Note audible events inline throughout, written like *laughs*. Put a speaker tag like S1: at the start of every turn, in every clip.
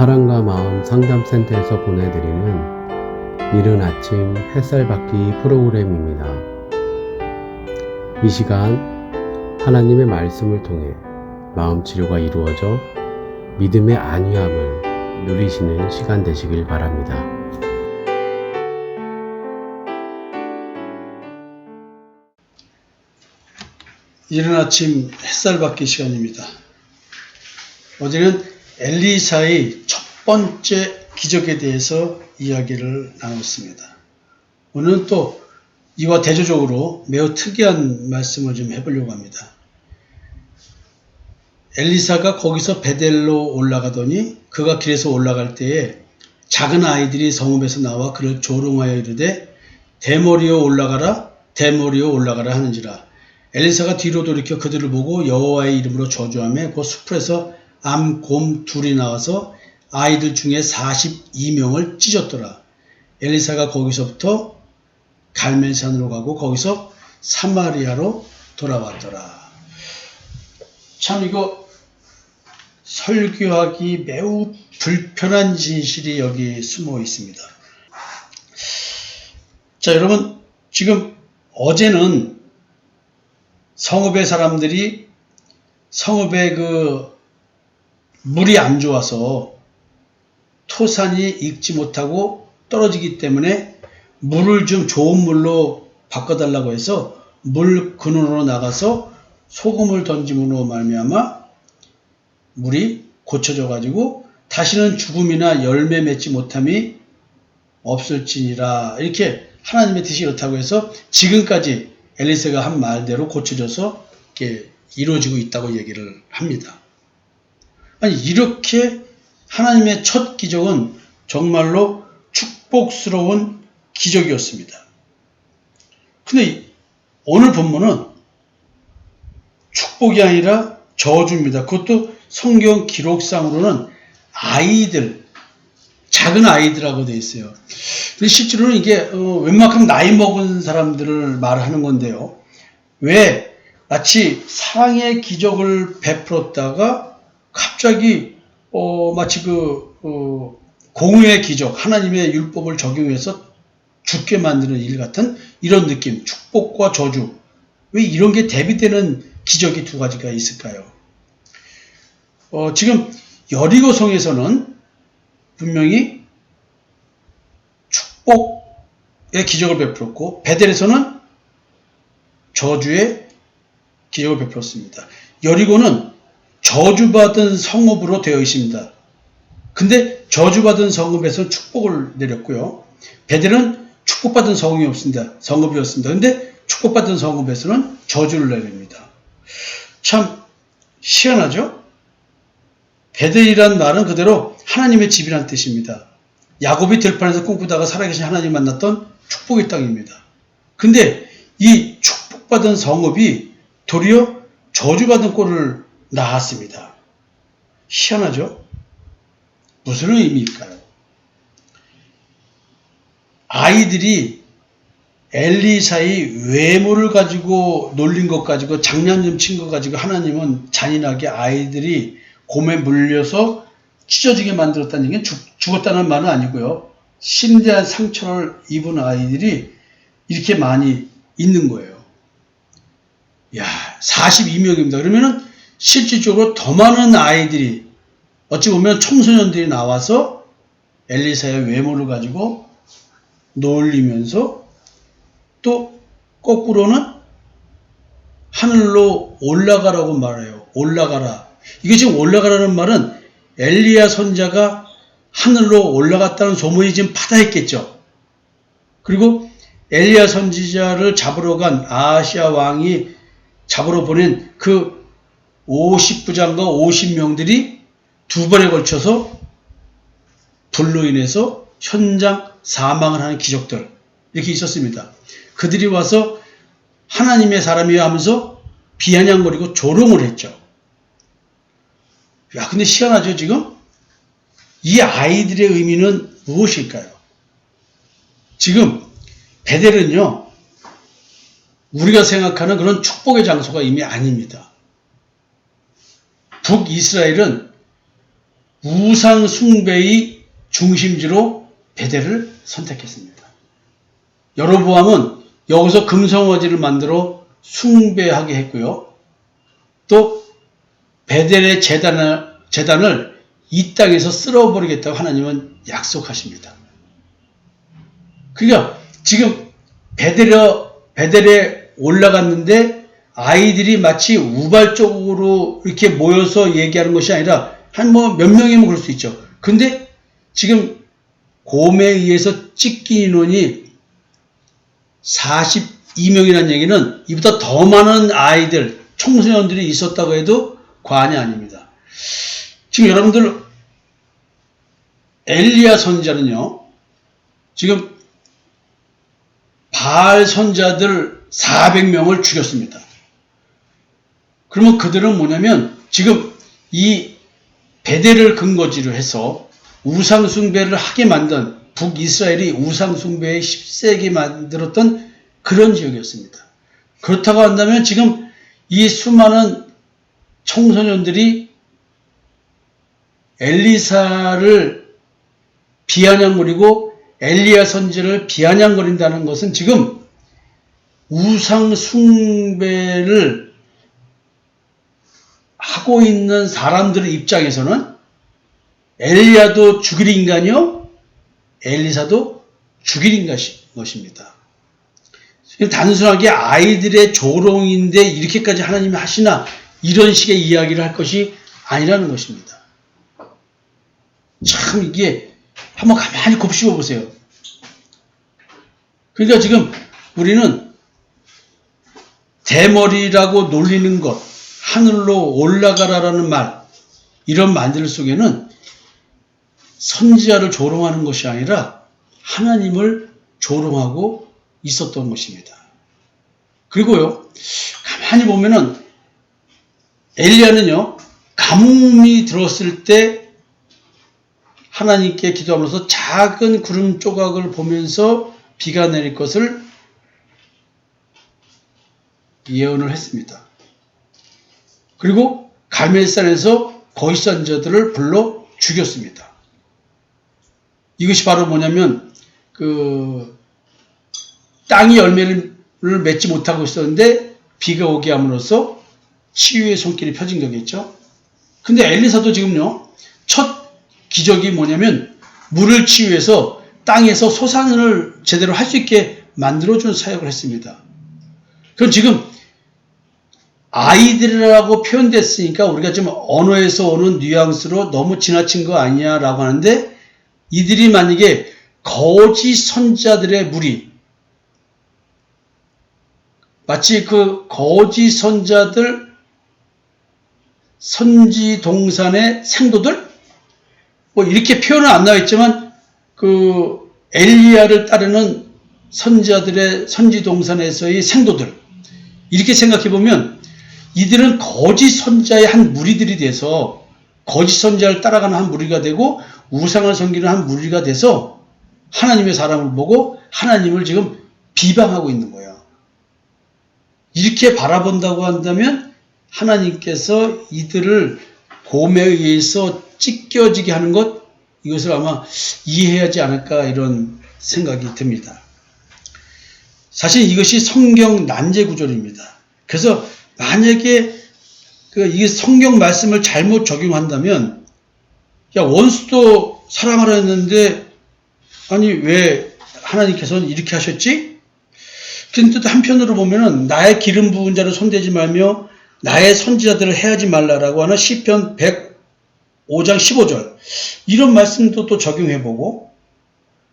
S1: 사랑과 마음 상담센터에서 보내드리는 이른 아침 햇살 받기 프로그램입니다. 이 시간 하나님의 말씀을 통해 마음 치료가 이루어져 믿음의 안위함을 누리시는 시간 되시길 바랍니다.
S2: 이른 아침 햇살 받기 시간입니다. 어제는 엘리사의 첫 번째 기적에 대해서 이야기를 나눴습니다. 오늘은 또 이와 대조적으로 매우 특이한 말씀을 좀 해보려고 합니다. 엘리사가 거기서 베델로 올라가더니 그가 길에서 올라갈 때에 작은 아이들이 성읍에서 나와 그를 조롱하여 이르되 대머리여 올라가라 대머리여 올라가라 하는지라 엘리사가 뒤로 돌이켜 그들을 보고 여호와의 이름으로 저주하며 그 숲에서 암, 곰 둘이 나와서 아이들 중에 42명을 찢었더라. 엘리사가 거기서부터 갈멜산으로 가고 거기서 사마리아로 돌아왔더라. 참 이거 설교하기 매우 불편한 진실이 여기 숨어 있습니다. 자, 여러분, 지금 어제는 성읍의 사람들이 성읍에 그 물이 안 좋아서 토산이 익지 못하고 떨어지기 때문에 물을 좀 좋은 물로 바꿔달라고 해서 물 근원으로 나가서 소금을 던짐으로 말미암아 물이 고쳐져 가지고 다시는 죽음이나 열매 맺지 못함이 없을지니라 이렇게 하나님의 뜻이 그렇다고 해서 지금까지 엘리세가 한 말대로 고쳐져서 이렇게 이루어지고 있다고 얘기를 합니다. 아니 이렇게 하나님의 첫 기적은 정말로 축복스러운 기적이었습니다. 근데 오늘 본문은 축복이 아니라 저주입니다. 그것도 성경 기록상으로는 아이들, 작은 아이들하고 되어 있어요. 근데 실제로는 이게 어, 웬만큼 나이 먹은 사람들을 말하는 건데요. 왜 마치 사랑의 기적을 베풀었다가 갑자기 어, 마치 그 어, 공의의 기적, 하나님의 율법을 적용해서 죽게 만드는 일 같은 이런 느낌, 축복과 저주. 왜 이런 게 대비되는 기적이 두 가지가 있을까요? 어, 지금 여리고성에서는 분명히 축복의 기적을 베풀었고 베델에서는 저주의 기적을 베풀었습니다. 여리고는 저주받은 성읍으로 되어 있습니다. 근데 저주받은 성읍에서 축복을 내렸고요. 베델은 축복받은 성읍이 없습니다. 성읍이었습니다. 근데 축복받은 성읍에서는 저주를 내립니다. 참 희한하죠? 베델이란 말은 그대로 하나님의 집이란 뜻입니다. 야곱이 들판에서 꿈꾸다가 살아계신 하나님 만났던 축복의 땅입니다. 근데 이 축복받은 성읍이 도리어 저주받은 꼴을 낳았습니다. 희한하죠? 무슨 의미일까요? 아이들이 엘리사의 외모를 가지고 놀린 것 가지고 장난좀 친 것 가지고 하나님은 잔인하게 아이들이 곰에 물려서 찢어지게 만들었다는 얘기는 죽, 죽었다는 말은 아니고요. 심대한 상처를 입은 아이들이 이렇게 많이 있는 거예요. 야, 42명입니다. 그러면은 실질적으로 더 많은 아이들이 어찌 보면 청소년들이 나와서 엘리사의 외모를 가지고 놀리면서 또 거꾸로는 하늘로 올라가라고 말해요. 올라가라. 이게 지금 올라가라는 말은 엘리야 선자가 하늘로 올라갔다는 소문이 지금 파다했겠죠. 그리고 엘리야 선지자를 잡으러 간 아시아 왕이 잡으러 보낸 그 50부장과 50명들이 두 번에 걸쳐서 불로 인해서 현장 사망을 하는 기적들 이렇게 있었습니다. 그들이 와서 하나님의 사람이야 하면서 비아냥거리고 조롱을 했죠. 야, 근데 희한하죠, 지금? 이 아이들의 의미는 무엇일까요? 지금 베델은요, 우리가 생각하는 그런 축복의 장소가 이미 아닙니다. 북이스라엘은 우상 숭배의 중심지로 베델을 선택했습니다. 여로보암은 여기서 금성어지를 만들어 숭배하게 했고요. 또 베델의 재단을, 재단을 이 땅에서 쓸어버리겠다고 하나님은 약속하십니다. 그러니까 지금 베델에, 베델에 올라갔는데 아이들이 마치 우발적으로 이렇게 모여서 얘기하는 것이 아니라 한 뭐 몇 명이면 그럴 수 있죠. 근데 지금 곰에 의해서 찢긴 인원이 42명이라는 얘기는 이보다 더 많은 아이들, 청소년들이 있었다고 해도 과언이 아닙니다. 지금 여러분들 엘리야 선자는요, 지금 바알 선자들 400명을 죽였습니다. 그러면 그들은 뭐냐면 지금 이 베델을 근거지로 해서 우상숭배를 하게 만든 북이스라엘이 우상숭배의 10세기 만들었던 그런 지역이었습니다. 그렇다고 한다면 지금 이 수많은 청소년들이 엘리사를 비아냥거리고 엘리야 선지를 비아냥거린다는 것은 지금 우상 숭배를 하고 있는 사람들의 입장에서는 엘리야도 죽일 인간이요, 엘리사도 죽일 인간 것입니다. 단순하게 아이들의 조롱인데 이렇게까지 하나님이 하시나 이런 식의 이야기를 할 것이 아니라는 것입니다. 참 이게 한번 가만히 곱씹어 보세요. 그러니까 지금 우리는 대머리라고 놀리는 것, 하늘로 올라가라라는 말, 이런 말들 속에는 선지자를 조롱하는 것이 아니라 하나님을 조롱하고 있었던 것입니다. 그리고요, 가만히 보면은 엘리야는요, 가뭄이 들었을 때 하나님께 기도하면서 작은 구름 조각을 보면서 비가 내릴 것을 예언을 했습니다. 그리고 갈멜산에서 거짓선자들을 불러 죽였습니다. 이것이 바로 뭐냐면 그 땅이 열매를 맺지 못하고 있었는데 비가 오게 함으로써 치유의 손길이 펴진 거겠죠. 근데 엘리사도 지금요 첫 기적이 뭐냐면 물을 치유해서 땅에서 소산을 제대로 할 수 있게 만들어준 사역을 했습니다. 그럼 지금 아이들이라고 표현됐으니까 우리가 지금 언어에서 오는 뉘앙스로 너무 지나친 거 아니냐라고 하는데 이들이 만약에 거짓 선자들의 무리 마치 그 거짓 선자들 선지 동산의 생도들? 뭐 이렇게 표현은 안 나와 있지만 그 엘리야를 따르는 선지자들의 선지 동산에서의 생도들. 이렇게 생각해 보면 이들은 거짓 선자의 한 무리들이 돼서 거짓 선자를 따라가는 한 무리가 되고 우상을 섬기는 한 무리가 돼서 하나님의 사람을 보고 하나님을 지금 비방하고 있는 거예요. 이렇게 바라본다고 한다면 하나님께서 이들을 곰에 의해서 찢겨지게 하는 것 이것을 아마 이해해야 하지 않을까 이런 생각이 듭니다. 사실 이것이 성경 난제 구절입니다. 그래서 만약에 그이 성경 말씀을 잘못 적용한다면 야 원수도 사랑하라 했는데 아니 왜 하나님께서는 이렇게 하셨지? 근데 또 한편으로 보면은 나의 기름 부은 자를 손대지 말며 나의 선지자들을 해하지 말라라고 하는 시편 105장 15절 이런 말씀도 또 적용해보고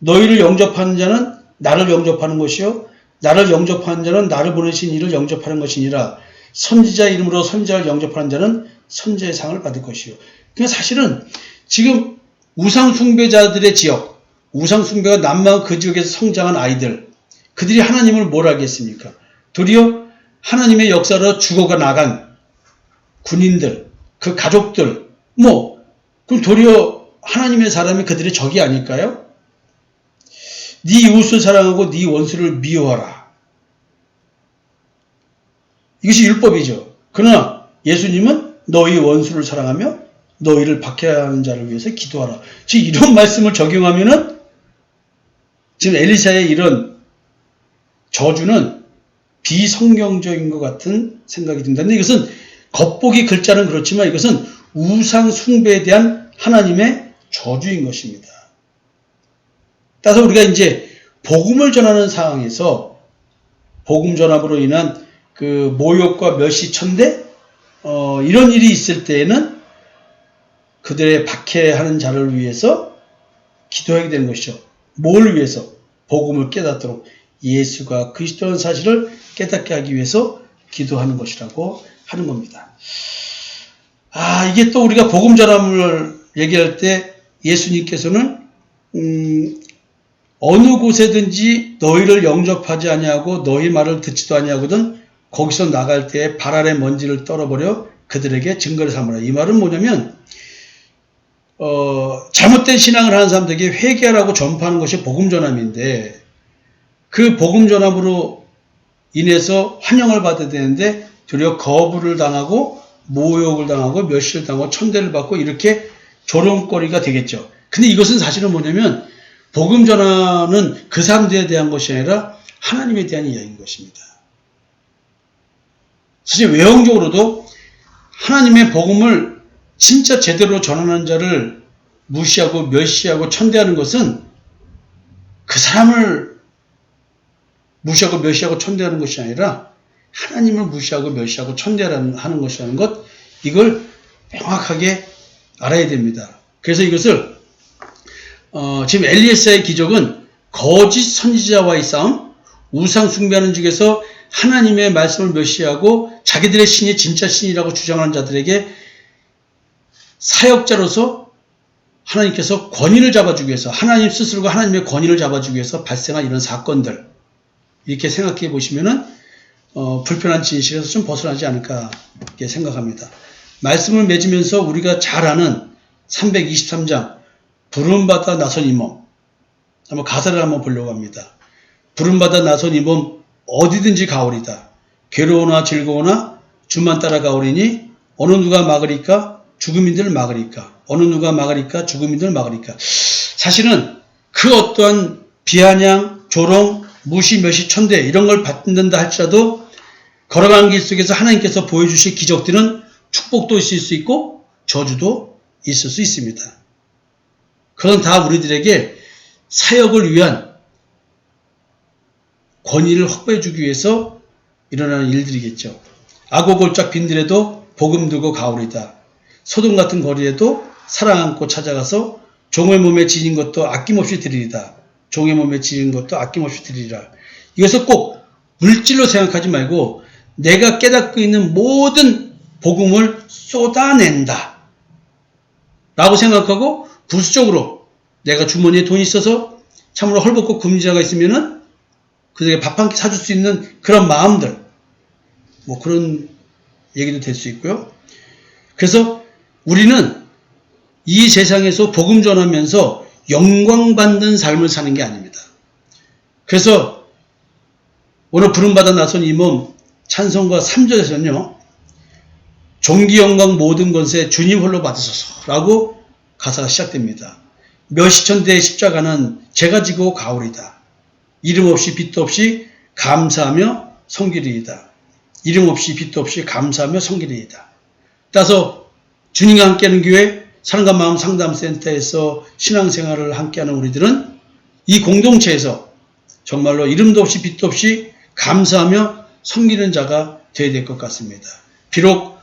S2: 너희를 영접하는 자는 나를 영접하는 것이요 나를 영접하는 자는 나를 보내신 이를 영접하는 것이니라 선지자 이름으로 선지자를 영접하는 자는 선지자의 상을 받을 것이요 그러니까 사실은 지금 우상 숭배자들의 지역 우상 숭배가 남방 그 지역에서 성장한 아이들 그들이 하나님을 뭘 알겠습니까? 도리어 하나님의 역사로 죽어가 나간 군인들, 그 가족들, 뭐, 그럼 도리어 하나님의 사람이 그들의 적이 아닐까요? 네 이웃을 사랑하고 네 원수를 미워하라. 이것이 율법이죠. 그러나 예수님은 너희 원수를 사랑하며 너희를 박해하는 자를 위해서 기도하라. 지금 이런 *laughs* 말씀을 적용하면은 지금 엘리사의 이런 저주는 비성경적인 것 같은 생각이 듭니다. 근데 이것은 겉보기 글자는 그렇지만 이것은 우상 숭배에 대한 하나님의 저주인 것입니다. 따라서 우리가 이제 복음을 전하는 상황에서 복음 전함으로 인한 그 모욕과 멸시천대 어, 이런 일이 있을 때에는 그들의 박해하는 자를 위해서 기도하게 되는 것이죠. 뭘 위해서? 복음을 깨닫도록 예수가 그리스도라는 사실을 깨닫게 하기 위해서 기도하는 것이라고 하는 겁니다. 아, 이게 또 우리가 복음 전함을 얘기할 때 예수님께서는 음, 어느 곳에든지 너희를 영접하지 아니하고 너희 말을 듣지도 아니하거든 거기서 나갈 때 발 아래 먼지를 떨어버려 그들에게 증거를 삼으라. 이 말은 뭐냐면 어, 잘못된 신앙을 하는 사람들에게 회개하라고 전파하는 것이 복음 전함인데 그 복음 전함으로 인해서 환영을 받아야 되는데 도리어 거부를 당하고 모욕을 당하고 멸시를 당하고 천대를 받고 이렇게 조롱거리가 되겠죠. 근데 이것은 사실은 뭐냐면 복음 전환은 그 사람들에 대한 것이 아니라 하나님에 대한 이야기인 것입니다. 사실 외형적으로도 하나님의 복음을 진짜 제대로 전하는 자를 무시하고 멸시하고 천대하는 것은 그 사람을 무시하고 멸시하고 천대하는 것이 아니라 하나님을 무시하고 멸시하고 천대하는 하는 것이라는 것 이걸 명확하게 알아야 됩니다. 그래서 이것을 어, 지금 엘리에스의 기적은 거짓 선지자와의 싸움, 우상 숭배하는 중에서 하나님의 말씀을 멸시하고 자기들의 신이 진짜 신이라고 주장하는 자들에게 사역자로서 하나님께서 권위를 잡아주기 위해서 하나님 스스로가 하나님의 권위를 잡아주기 위해서 발생한 이런 사건들 이렇게 생각해 보시면은 어, 불편한 진실에서 좀 벗어나지 않을까 이렇게 생각합니다. 말씀을 맺으면서 우리가 잘 아는 323장 부름받아 나선 이몸 한번 가사를 한번 보려고 합니다. 부름받아 나선 이몸 어디든지 가오리다. 괴로우나 즐거우나 주만 따라 가오리니 어느 누가 막으리까 죽음인들 막으리까 어느 누가 막으리까 죽음인들 막으리까 사실은 그 어떠한 비아냥 조롱 무시 멸시 천대 이런 걸 받는다 할지라도 걸어가는 길 속에서 하나님께서 보여주실 기적들은 축복도 있을 수 있고 저주도 있을 수 있습니다. 그건 다 우리들에게 사역을 위한 권위를 확보해 주기 위해서 일어나는 일들이겠죠. 아고골짝 빈들에도 복음 들고 가오리다. 소돔 같은 거리에도 사랑 안고 찾아가서 종의 몸에 지닌 것도 아낌없이 드리리다. 종의 몸에 지닌 것도 아낌없이 드리리라. 이것을 꼭 물질로 생각하지 말고 내가 깨닫고 있는 모든 복음을 쏟아낸다. 라고 생각하고 부수적으로 내가 주머니에 돈이 있어서 참으로 헐벗고 금지자가 있으면은 그들에게 밥 한 끼 사줄 수 있는 그런 마음들. 뭐 그런 얘기도 될 수 있고요. 그래서 우리는 이 세상에서 복음 전하면서 영광받는 삶을 사는 게 아닙니다. 그래서 오늘 부름받아 나선 이 몸 찬송가 3절에서는요. 종기 영광 모든 것에 주님 홀로 받으소서라고 가사가 시작됩니다. 몇시천대의 십자가는 제가 지고 가오리다. 이름 없이 빛도 없이 감사하며 성기리이다. 이름 없이 빛도 없이 감사하며 성기리이다. 따라서 주님과 함께하는 교회 사랑과 마음 상담센터에서 신앙생활을 함께하는 우리들은 이 공동체에서 정말로 이름도 없이 빛도 없이 감사하며 섬기는 자가 되어야 될 것 같습니다. 비록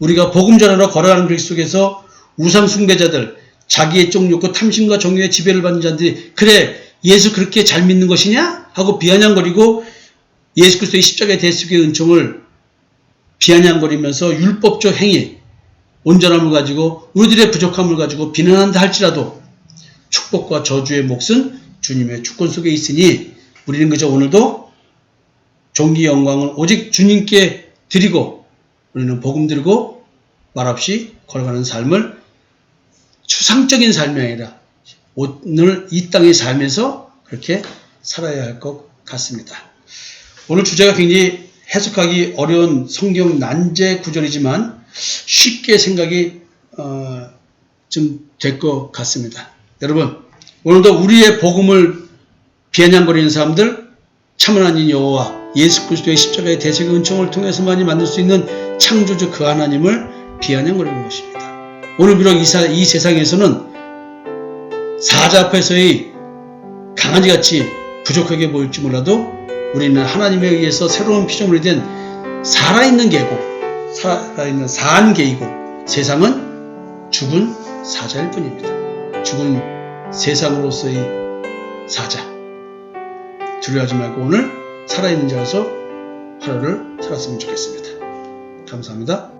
S2: 우리가 복음 전하러 걸어가는 길 속에서 우상 숭배자들, 자기의 쪽 욕구 탐심과 정욕의 지배를 받는 자들이 그래 예수 그렇게 잘 믿는 것이냐? 하고 비아냥거리고 예수 그리스도의 십자가의 대속의 은총을 비아냥거리면서 율법적 행위, 온전함을 가지고 우리들의 부족함을 가지고 비난한다 할지라도 축복과 저주의 몫은 주님의 주권 속에 있으니 우리는 그저 오늘도 종기 영광을 오직 주님께 드리고 우리는 복음 들고 말없이 걸어가는 삶을 추상적인 삶이 아니라 오늘 이 땅의 삶에서 그렇게 살아야 할 것 같습니다. 오늘 주제가 굉장히 해석하기 어려운 성경 난제 구절이지만 쉽게 생각이 어, 좀될 것 같습니다. 여러분 오늘도 우리의 복음을 비아냥거리는 사람들 참 하나님 여호와 예수 그리스도의 십자가의 대속의 은총을 통해서만이 만들 수 있는 창조주 그 하나님을 비아냥거리는 것입니다. 오늘 비록 이, 사- 이 세상에서는 사자 앞에서의 강아지같이 부족하게 보일지 몰라도 우리는 하나님에 의해서 새로운 피조물이 된 살아있는 개고 살아있는 사한 개이고 세상은 죽은 사자일 뿐입니다. 죽은 세상으로서의 사자. 두려워하지 말고 오늘 살아있는 자로서 하루를 살았으면 좋겠습니다. 감사합니다.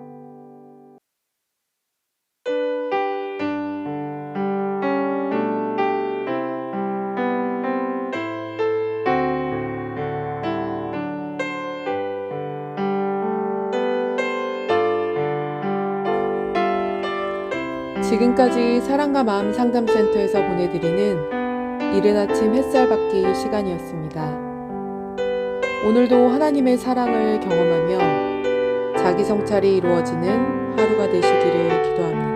S3: 지금까지 사랑과 마음 상담센터에서 보내드리는 이른 아침 햇살 받기 시간이었습니다. 오늘도 하나님의 사랑을 경험하며 자기 성찰이 이루어지는 하루가 되시기를 기도합니다.